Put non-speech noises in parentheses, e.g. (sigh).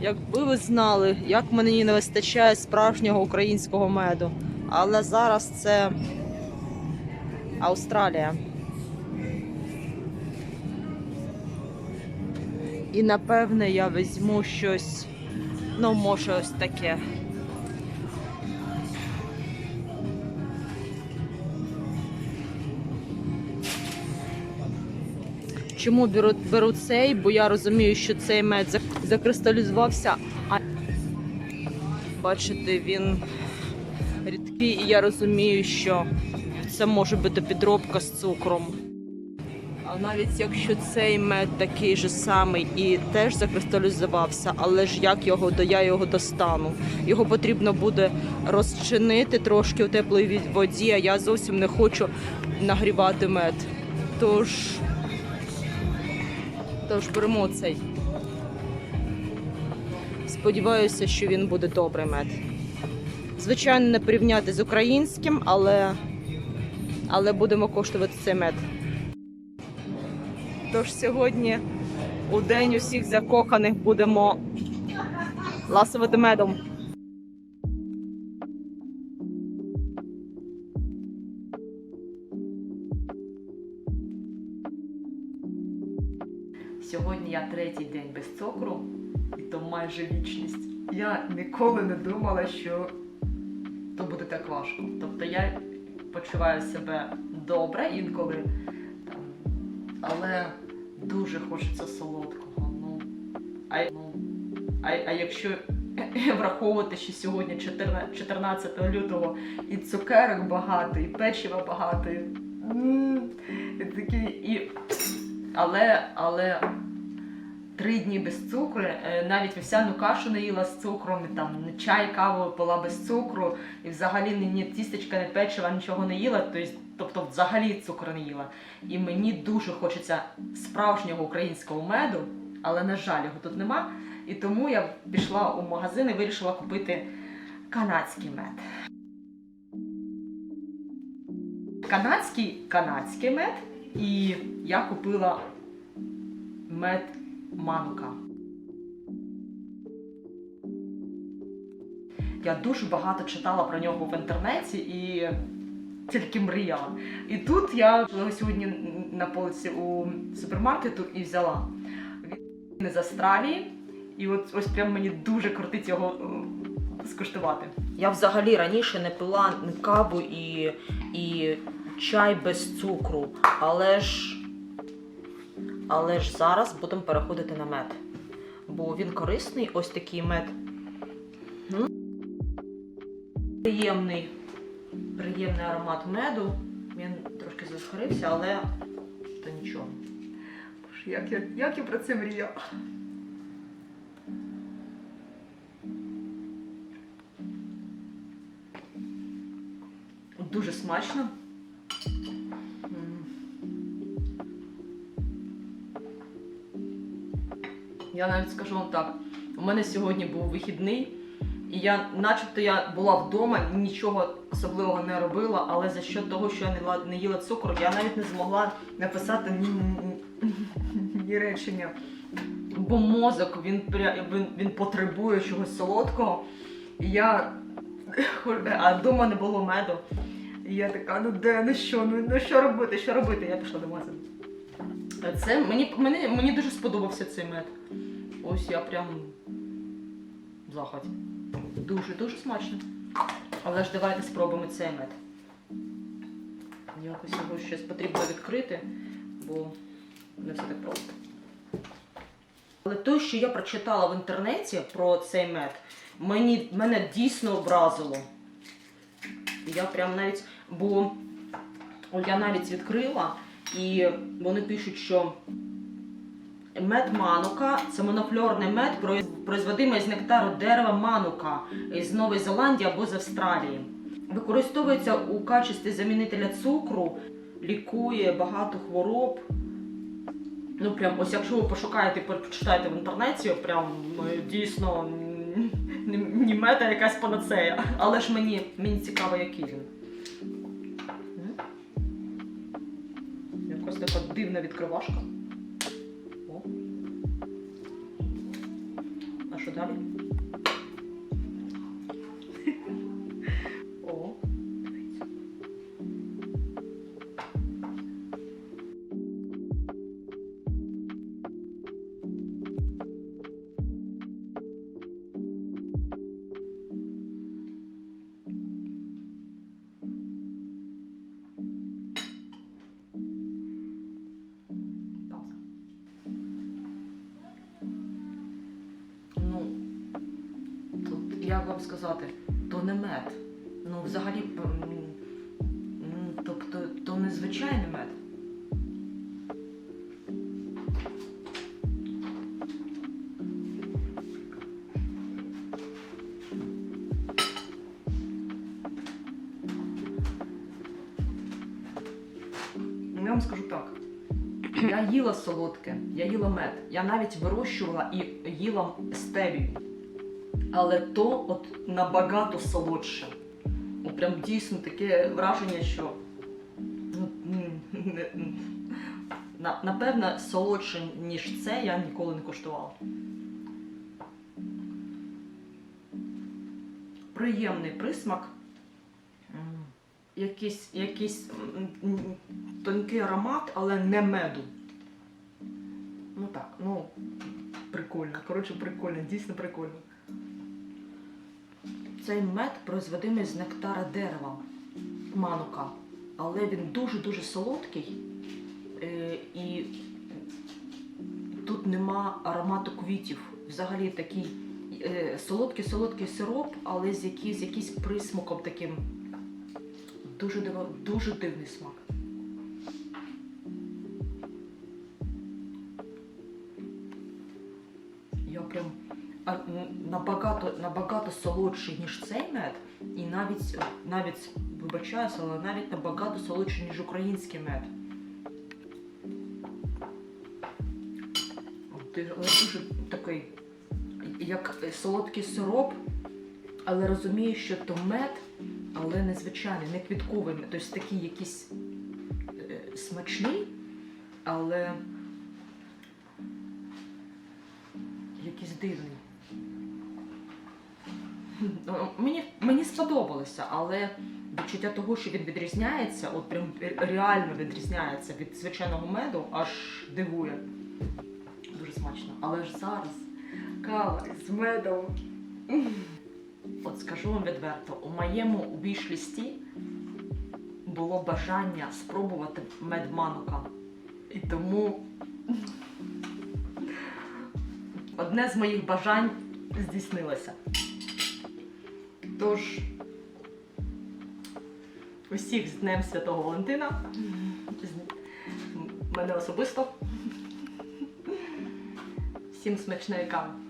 Якби ви знали, як мені не вистачає справжнього українського меду. Але зараз це Австралія. І напевне я візьму щось, ну, може, ось таке. Чому беру, беру цей? Бо я розумію, що цей мед закристалізувався. А бачите, він рідкий, і я розумію, що це може бути підробка з цукром. А навіть якщо цей мед такий же самий і теж закристалізувався, але ж як його до я його достану? Його потрібно буде розчинити трошки у теплій воді, а я зовсім не хочу нагрівати мед. Тож, тож беремо цей. Сподіваюся, що він буде добрий мед. Звичайно, не порівняти з українським, але, але будемо коштувати цей мед. Тож сьогодні у день усіх закоханих будемо ласувати медом. Я третій день без цукру, і то майже вічність. Я ніколи не думала, що то буде так важко. Тобто я почуваю себе добре інколи, там, але дуже хочеться солодкого. Ну, а, ну, а, а якщо (laughs) враховувати, що сьогодні 14 14 лютого і цукерок багато, і печива багато, і, і такі, і, але, але три дні без цукру, е, навіть вівсяну кашу не їла з цукром, там чай, каву пила без цукру, і взагалі ні, тістечка, ні печива, нічого не їла, тобто взагалі цукру не їла. І мені дуже хочеться справжнього українського меду, але на жаль, його тут нема. І тому я пішла у магазин і вирішила купити канадський мед. Канадський канадський мед, і я купила мед манка. Я дуже багато читала про нього в інтернеті і тільки мріяла. І тут я була сьогодні на полиці у супермаркету і взяла. Він з Австралії, і от ось прям мені дуже крутить його е, скуштувати. Я взагалі раніше не пила каву і, і чай без цукру, але ж але ж зараз будемо переходити на мед. Бо він корисний, ось такий мед. М. Приємний, приємний аромат меду. Він трошки засхарився, але то нічого. Боже, Як я, як я про це мріяла. Дуже смачно. Я навіть скажу вам так. У мене сьогодні був вихідний, і я, начебто, я була вдома, нічого особливого не робила, але за що того, що я не, їла цукру, я навіть не змогла написати ні, ні, ні речення. Бо мозок він, він, він потребує чогось солодкого. І я (laughs) а вдома не було меду. І я така, ну де, ну що, ну, ну що робити, що робити? Я пішла до магазину. Це мені, мені, мені дуже сподобався цей мед. Ось я прям в захваті. Дуже, дуже смачно. Але ж давайте спробуємо цей мед. Якось його щось потрібно відкрити, бо не все так просто. Але те, що я прочитала в інтернеті про цей мед, мені, мене дійсно образило. Я прям навіть, бо я навіть відкрила, і вони пишуть, що мед манука це монофлорний мед, произ- производимий з нектару дерева манука із Нової Зеландії або з Австралії. Використовується у качестві замінителя цукру, лікує багато хвороб. Ну, прям, ось якщо ви пошукаєте, почитаєте в інтернеті, прям е, дійсно мета якась панацея. Але ж мені, мені цікаво, який він. Якось така дивна відкривашка. О. А Що далі? Як вам сказати, то не мед. Ну, взагалі, м, тобто, то не звичайний мед. Ну, Я вам скажу так. Я їла солодке, я їла мед. Я навіть вирощувала і їла стевію. Але то от набагато солодше. От прям дійсно таке враження, що ну, напевно солодше, ніж це, я ніколи не куштувала. Приємний присмак. Якийсь, якийсь тонкий аромат, але не меду. Ну так, ну прикольно. Коротше, прикольно, дійсно прикольно. Цей мед производимий з нектара дерева манука, але він дуже-дуже солодкий е, і тут нема аромату квітів. Взагалі такий е, солодкий-солодкий сироп, але з з якийсь присмаком таким. Дуже, диво- дуже дивний смак. Я прям набагато, набагато солодший, ніж цей мед, і навіть, навіть вибачаюся, але навіть набагато солодший, ніж український мед. Дуже такий, як солодкий сироп, але розумієш, що то мед, але не звичайний, не квітковий мед. Тобто такий якийсь е, смачний, але якийсь дивний. Мені, мені сподобалося, але відчуття того, що він відрізняється, от прям реально відрізняється від звичайного меду, аж дивує. Дуже смачно. Але ж зараз кава з медом. От скажу вам відверто, у моєму вішлісті було бажання спробувати мед манука. І тому одне з моїх бажань здійснилося. Тож, усіх з Днем Святого Валентина, мене особисто. Всім смачної кави.